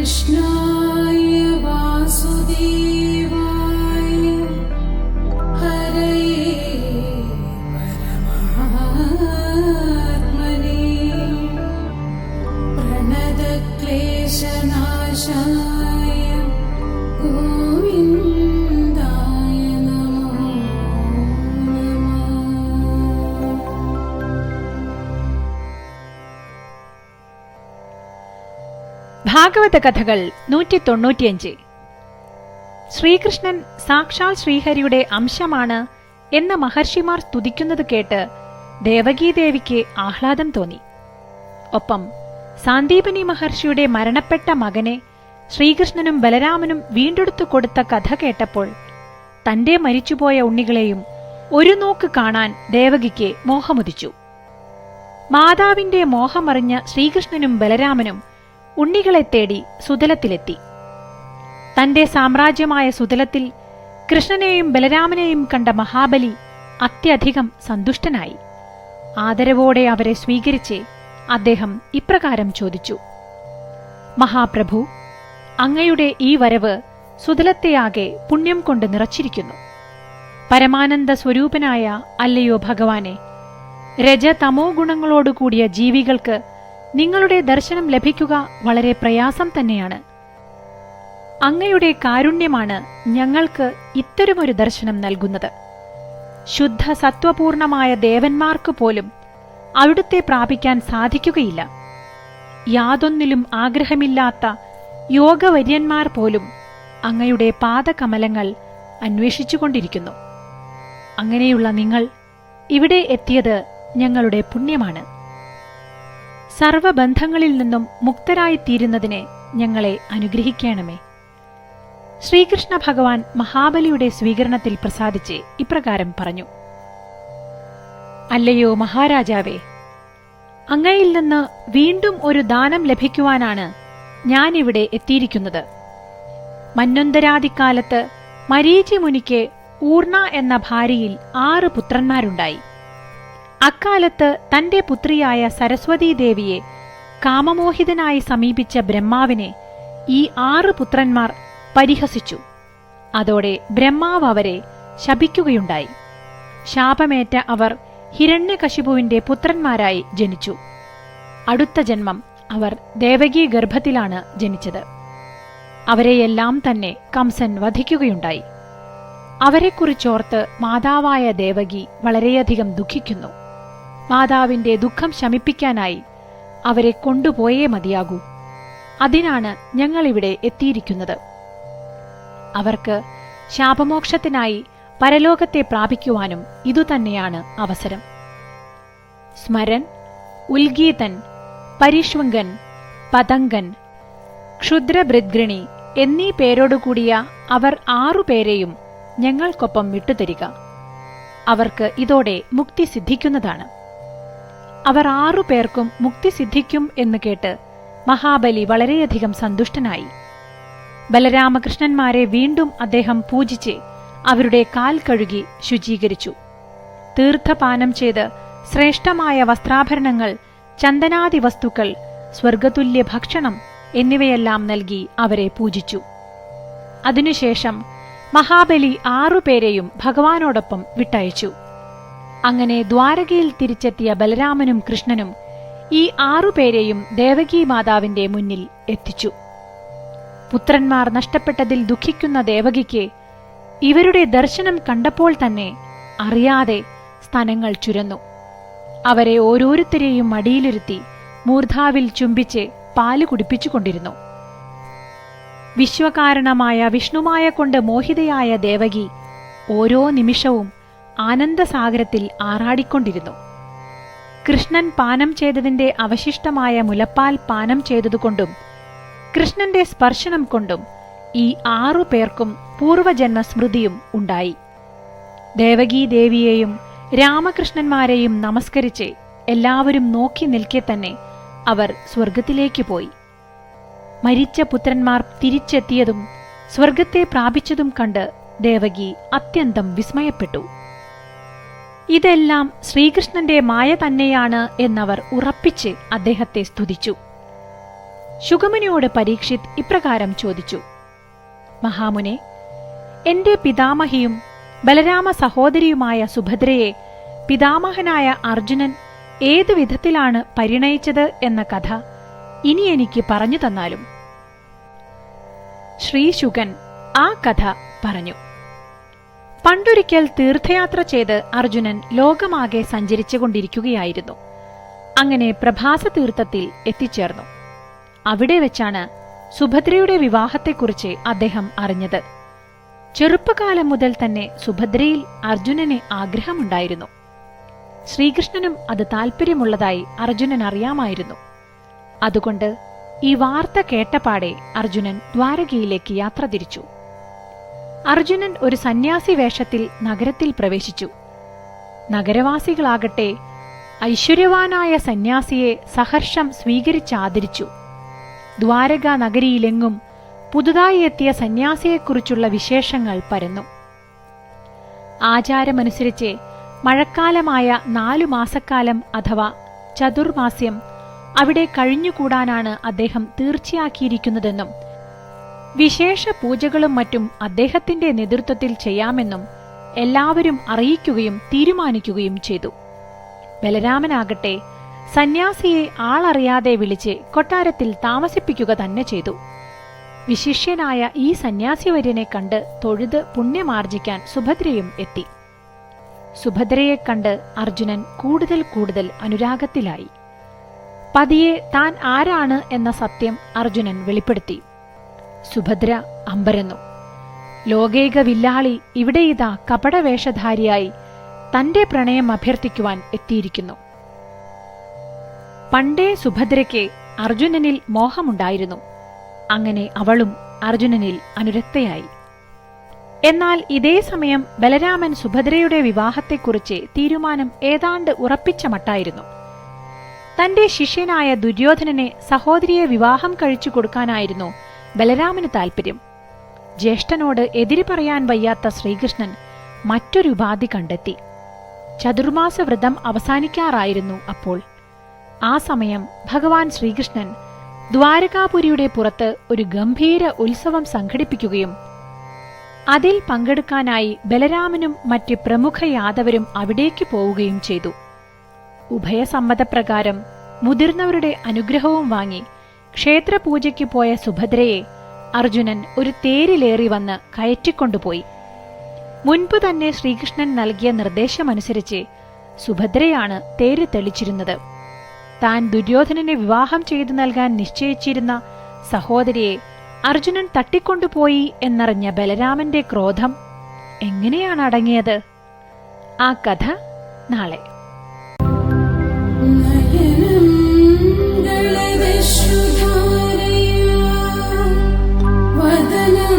कृष्णाय वासुदेव ഭാഗവത കഥകൾ നൂറ്റി തൊണ്ണൂറ്റിയഞ്ച് ശ്രീകൃഷ്ണൻ സാക്ഷാൽ ശ്രീഹരിയുടെ അംശമാണ് എന്ന മഹർഷിമാർ സ്തുതിക്കുന്നത് കേട്ട് ദേവകീദേവിക്ക് ആഹ്ലാദം തോന്നി. ഒപ്പം സാന്ദീപനി മഹർഷിയുടെ മരണപ്പെട്ട മകനെ ശ്രീകൃഷ്ണനും ബലരാമനും വീണ്ടെടുത്തു കൊടുത്ത കഥ കേട്ടപ്പോൾ തന്റെ മരിച്ചുപോയ ഉണ്ണികളെയും ഒരു നോക്ക് കാണാൻ ദേവകിക്ക് മോഹമുദിച്ചു. മാതാവിന്റെ മോഹമറിഞ്ഞ ശ്രീകൃഷ്ണനും ബലരാമനും ഉണ്ണികളെ തേടി സുതലത്തിലെത്തി. തന്റെ സാമ്രാജ്യമായ സുതലത്തിൽ കൃഷ്ണനെയും ബലരാമനെയും കണ്ട മഹാബലി അത്യധികം സന്തുഷ്ടനായി. ആദരവോടെ അവരെ സ്വീകരിച്ച് അദ്ദേഹം ഇപ്രകാരം ചോദിച്ചു. മഹാപ്രഭു അങ്ങയുടെ ഈ വരവ് സുതലത്തെയാകെ പുണ്യം കൊണ്ട് നിറച്ചിരിക്കുന്നു. പരമാനന്ദ സ്വരൂപനായ അല്ലയോ ഭഗവാനെ രജതമോ ഗുണങ്ങളോടുകൂടിയ ജീവികൾക്ക് നിങ്ങളുടെ ദർശനം ലഭിക്കുക വളരെ പ്രയാസം തന്നെയാണ്. അങ്ങയുടെ കാരുണ്യമാണ് ഞങ്ങൾക്ക് ഇത്തരമൊരു ദർശനം നൽകുന്നത്. ശുദ്ധ സത്വപൂർണമായ ദേവന്മാർക്ക് പോലും അവിടുത്തെ പ്രാപിക്കാൻ സാധിക്കുകയില്ല. യാതൊന്നിലും ആഗ്രഹമില്ലാത്ത യോഗവര്യന്മാർ പോലും അങ്ങയുടെ പാദകമലങ്ങൾ അന്വേഷിച്ചുകൊണ്ടിരിക്കുന്നു. അങ്ങനെയുള്ള നിങ്ങൾ ഇവിടെ എത്തിയത് ഞങ്ങളുടെ പുണ്യമാണ്. സർവബന്ധങ്ങളിൽ നിന്നും മുക്തരായിത്തീരുന്നതിനെ ഞങ്ങളെ അനുഗ്രഹിക്കണമേ. ശ്രീകൃഷ്ണ ഭഗവാൻ മഹാബലിയുടെ സ്വീകരണത്തിൽ പ്രസാദിച്ച് ഇപ്രകാരം പറഞ്ഞു. അല്ലയോ മഹാരാജാവേ അങ്ങയിൽ നിന്ന് വീണ്ടും ഒരു ദാനം ലഭിക്കുവാനാണ് ഞാനിവിടെ എത്തിയിരിക്കുന്നത്. മന്വന്തരാദിക്കാലത്ത് മരീചി മുനിക്ക് ഊർണ എന്ന ഭാര്യയിൽ ആറ് പുത്രന്മാരുണ്ടായി. അക്കാലത്ത് തന്റെ പുത്രിയായ സരസ്വതീദേവിയെ കാമമോഹിതനായി സമീപിച്ച ബ്രഹ്മാവിനെ ഈ ആറ് പുത്രന്മാർ പരിഹസിച്ചു. അതോടെ ബ്രഹ്മാവ് അവരെ ശപിക്കുകയുണ്ടായി. ശാപമേറ്റ അവർ ഹിരണ്യകശിപുവിന്റെ പുത്രന്മാരായി ജനിച്ചു. അടുത്ത ജന്മം അവർ ദേവകീ ഗർഭത്തിലാണ് ജനിച്ചത്. അവരെയെല്ലാം തന്നെ കംസൻ വധിക്കുകയുണ്ടായി. അവരെക്കുറിച്ചോർത്ത് മാതാവായ ദേവകി വളരെയധികം ദുഃഖിക്കുന്നു. മാതാവിന്റെ ദുഃഖം ശമിപ്പിക്കാനായി അവരെ കൊണ്ടുപോയേ മതിയാകൂ. അതിനാണ് ഞങ്ങളിവിടെ എത്തിയിരിക്കുന്നത്. അവർക്ക് ശാപമോക്ഷത്തിനായി പരലോകത്തെ പ്രാപിക്കുവാനും ഇതുതന്നെയാണ് അവസരം. സ്മരൻ ഉൽഗീതൻ പരിഷ്വങ്കൻ പതങ്കൻ ക്ഷുദ്രഭൃദ്ഗിണി എന്നീ പേരോടുകൂടിയ അവർ ആറുപേരെയും ഞങ്ങൾക്കൊപ്പം വിട്ടുതരിക. അവർക്ക് ഇതോടെ മുക്തി സിദ്ധിക്കുന്നതാണ്. അവർ ആറു പേർക്കും മുക്തി സിദ്ധിക്കും എന്ന് കേട്ട് മഹാബലി വളരെയധികം സന്തുഷ്ടനായി. ബലരാമകൃഷ്ണന്മാരെ വീണ്ടും അദ്ദേഹം പൂജിച്ച് അവരുടെ കാൽ കഴുകി ശുചീകരിച്ചു. തീർത്ഥപാനം ചെയ്ത് ശ്രേഷ്ഠമായ വസ്ത്രാഭരണങ്ങൾ ചന്ദനാദി വസ്തുക്കൾ സ്വർഗതുല്യ ഭക്ഷണം എന്നിവയെല്ലാം നൽകി അവരെ പൂജിച്ചു. അതിനുശേഷം മഹാബലി ആറുപേരെയും ഭഗവാനോടൊപ്പം വിട്ടയച്ചു. അങ്ങനെ ദ്വാരകയിൽ തിരിച്ചെത്തിയ ബലരാമനും കൃഷ്ണനും ഈ ആറുപേരെയും ദേവകീ മാതാവിന്റെ മുന്നിൽ എത്തിച്ചു. പുത്രന്മാർ നഷ്ടപ്പെട്ടതിൽ ദുഃഖിക്കുന്ന ദേവകിക്ക് ഇവരുടെ ദർശനം കണ്ടപ്പോൾ തന്നെ അറിയാതെ സ്ഥലങ്ങൾ ചുരന്നു. അവരെ ഓരോരുത്തരെയും മടിയിലിരുത്തി മൂർധാവിൽ ചുംബിച്ച് പാൽ കുടിപ്പിച്ചുകൊണ്ടിരുന്നു. വിശ്വകാരണമായ വിഷ്ണുമായ കൊണ്ട് മോഹിതയായ ദേവകി ഓരോ നിമിഷവും ആനന്ദസാഗരത്തിൽ ആറാടിക്കൊണ്ടിരുന്നു. കൃഷ്ണൻ പാനം ചെയ്തതിന്റെ അവശിഷ്ടമായ മുലപ്പാൽ പാനം ചെയ്തതുകൊണ്ടും കൃഷ്ണന്റെ സ്പർശനം കൊണ്ടും ഈ ആറു പേർക്കും പൂർവജന്മ സ്മൃതിയും ഉണ്ടായി. ദേവകീ ദേവിയെയും രാമകൃഷ്ണന്മാരെയും നമസ്കരിച്ച് എല്ലാവരും നോക്കി നിൽക്കെ തന്നെ അവർ സ്വർഗത്തിലേക്ക് പോയി. മരിച്ച പുത്രന്മാർ തിരിച്ചെത്തിയതും സ്വർഗത്തെ പ്രാപിച്ചതും കണ്ട് ദേവകി അത്യന്തം വിസ്മയപ്പെട്ടു. ഇതെല്ലാം ശ്രീകൃഷ്ണന്റെ മായ തന്നെയാണ് എന്നവർ ഉറപ്പിച്ച് അദ്ദേഹത്തെ സ്തുതിച്ചു. ശുഗമനിയോട് പരീക്ഷിത് ഇപ്രകാരം ചോദിച്ചു. മഹാമുനെ എന്റെ പിതാമഹിയും ബലരാമ സഹോദരിയുമായ സുഭദ്രയെ പിതാമഹനായ അർജുനൻ ഏതു വിധത്തിലാണ് പരിണയിച്ചത് എന്ന കഥ ഇനി എനിക്ക് പറഞ്ഞു തന്നാലും. ശ്രീശുഗൻ ആ കഥ പറഞ്ഞു. പണ്ടൊരിക്കൽ തീർത്ഥയാത്ര ചെയ്ത് അർജുനൻ ലോകമാകെ സഞ്ചരിച്ചുകൊണ്ടിരിക്കുകയായിരുന്നു. അങ്ങനെ പ്രഭാസ തീർത്ഥത്തിൽ എത്തിച്ചേർന്നു. അവിടെ വെച്ചാണ് സുഭദ്രയുടെ വിവാഹത്തെക്കുറിച്ച് അദ്ദേഹം അറിഞ്ഞത്. ചെറുപ്പകാലം മുതൽ തന്നെ സുഭദ്രയിൽ അർജുനന് ആഗ്രഹമുണ്ടായിരുന്നു. ശ്രീകൃഷ്ണനും അത് താൽപ്പര്യമുള്ളതായി അർജുനൻ അറിയാമായിരുന്നു. അതുകൊണ്ട് ഈ വാർത്ത കേട്ടപാടെ അർജുനൻ ദ്വാരകയിലേക്ക് യാത്ര തിരിച്ചു. അർജുനൻ ഒരു സന്യാസി വേഷത്തിൽ നഗരത്തിൽ പ്രവേശിച്ചു. നഗരവാസികളാകട്ടെ ഐശ്വര്യവാനായ സന്യാസിയെ സഹർഷം സ്വീകരിച്ചാദരിച്ചു. ദ്വാരക നഗരിയിലെങ്ങും പുതുതായി എത്തിയ സന്യാസിയെക്കുറിച്ചുള്ള വിശേഷങ്ങൾ പരന്നു. ആചാരമനുസരിച്ച് മഴക്കാലമായ നാലു മാസക്കാലം അഥവാ ചതുർമാസ്യം അവിടെ കഴിഞ്ഞുകൂടാനാണ് അദ്ദേഹം തീർച്ചയാക്കിയിരിക്കുന്നതെന്നും വിശേഷ പൂജകളും മറ്റും അദ്ദേഹത്തിന്റെ നേതൃത്വത്തിൽ ചെയ്യാമെന്നും എല്ലാവരും അറിയിക്കുകയും തീരുമാനിക്കുകയും ചെയ്തു. ബലരാമനാകട്ടെ സന്യാസിയെ ആളറിയാതെ വിളിച്ച് കൊട്ടാരത്തിൽ താമസിപ്പിക്കുക തന്നെ ചെയ്തു. വിശിഷ്യനായ ഈ സന്യാസിവര്യനെ കണ്ട് തൊഴുത് പുണ്യമാർജിക്കാൻ സുഭദ്രയും എത്തി. സുഭദ്രയെ കണ്ട് അർജുനൻ കൂടുതൽ കൂടുതൽ അനുരാഗത്തിലായി. പതിയെ താൻ ആരാണ് എന്ന സത്യം അർജുനൻ വെളിപ്പെടുത്തി. സുഭദ്ര അമ്പരന്നു. ലോകൈക വില്ലാളി ഇവിടെ ഇതാ കപടവേഷധാരിയായി തന്റെ പ്രണയം അഭ്യർത്ഥിക്കുവാൻ എത്തിയിരിക്കുന്നു. പണ്ടേ സുഭദ്രയ്ക്ക് അർജുനനിൽ മോഹമുണ്ടായിരുന്നു. അങ്ങനെ അവളും അർജുനനിൽ അനുരക്തയായി. എന്നാൽ ഇതേ സമയം ബലരാമൻ സുഭദ്രയുടെ വിവാഹത്തെക്കുറിച്ച് തീരുമാനം ഏതാണ്ട് ഉറപ്പിച്ച മട്ടായിരുന്നു. തന്റെ ശിഷ്യനായ ദുര്യോധനനെ സഹോദരിയെ വിവാഹം കഴിച്ചു കൊടുക്കാനായിരുന്നു ബലരാമന് താൽപ്പര്യം ജ്യേഷ്ഠനോട് എതിരി പറയാൻ വയ്യാത്ത ശ്രീകൃഷ്ണൻ മറ്റൊരു ഉപാധി കണ്ടെത്തി. ചതുർമാസ വ്രതം അവസാനിക്കാറായിരുന്നു അപ്പോൾ. ആ സമയം ഭഗവാൻ ശ്രീകൃഷ്ണൻ ദ്വാരകാപുരിയുടെ പുറത്ത് ഒരു ഗംഭീര ഉത്സവം സംഘടിപ്പിക്കുകയും അതിൽ പങ്കെടുക്കാനായി ബലരാമനും മറ്റ് പ്രമുഖ യാദവരും അവിടേക്ക് പോവുകയും ചെയ്തു. ഉഭയസമ്മതപ്രകാരം മുതിർന്നവരുടെ അനുഗ്രഹവും വാങ്ങി ക്ഷേത്രപൂജയ്ക്ക് പോയ സുഭദ്രയെ അർജുനൻ ഒരു തേരിലേറി വന്ന് കയറ്റിക്കൊണ്ടുപോയി. മുൻപ് തന്നെ ശ്രീകൃഷ്ണൻ നൽകിയ നിർദ്ദേശമനുസരിച്ച് സുഭദ്രയാണ് തേര് തെളിച്ചിരുന്നത്. താൻ ദുര്യോധനനെ വിവാഹം ചെയ്തു നൽകാൻ നിശ്ചയിച്ചിരുന്ന സഹോദരിയെ അർജുനൻ തട്ടിക്കൊണ്ടുപോയി എന്നറിഞ്ഞ ബലരാമന്റെ ക്രോധം എങ്ങനെയാണ് അടങ്ങിയത്? ആ കഥ നാളെ. with the